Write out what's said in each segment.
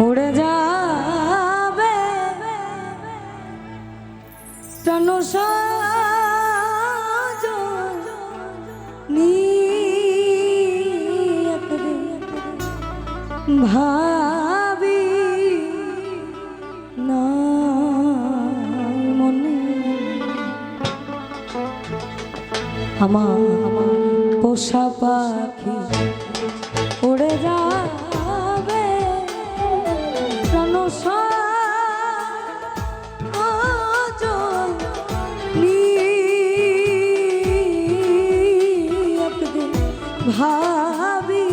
উড়ে যাবে। প্রাণ ভাবি না মনে। আমার পোষা পাখি ভাবি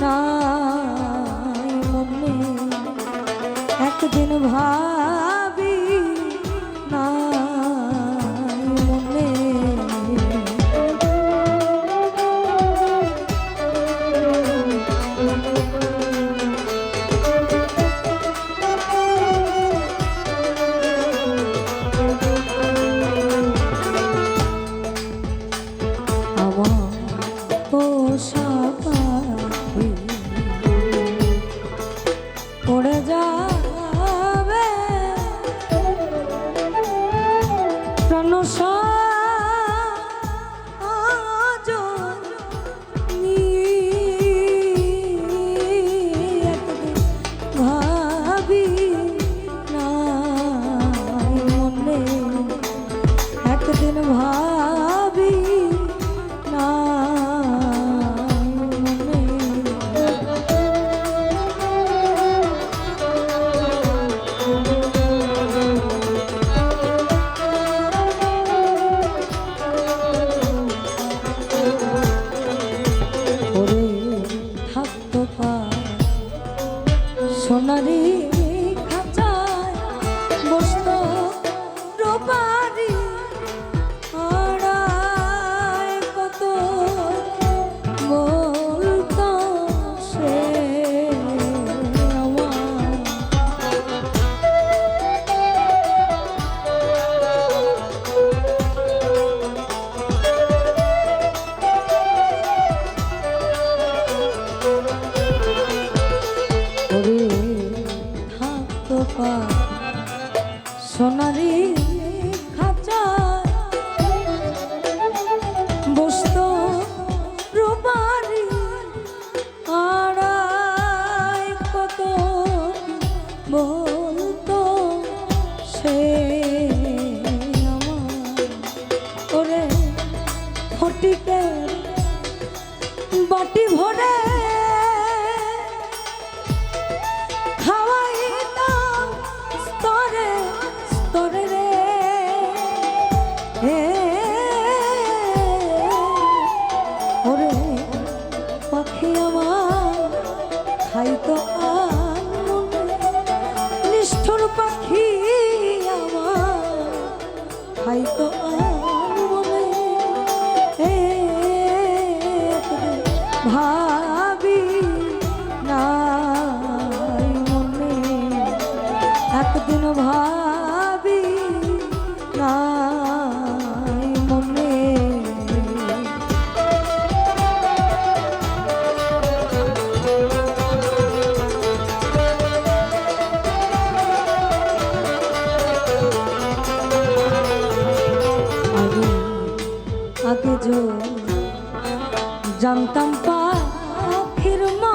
না মনে। একদিন ভাবি পোষা পাখি উড়ে যাবে। প্রাণ আজ সোনারি খাঁচায় বসত রোপারি। আড়ায় কত বলতো সে আমার। ওরে সোনারি খাঁচা। বসত রূপারি আড়াই কত সে বাটি ভরে পাখি আমার। খাইতো আর মনে ভাবি নাই মনে। একদিন ভাবি আগে जो জানতাম পাখির মা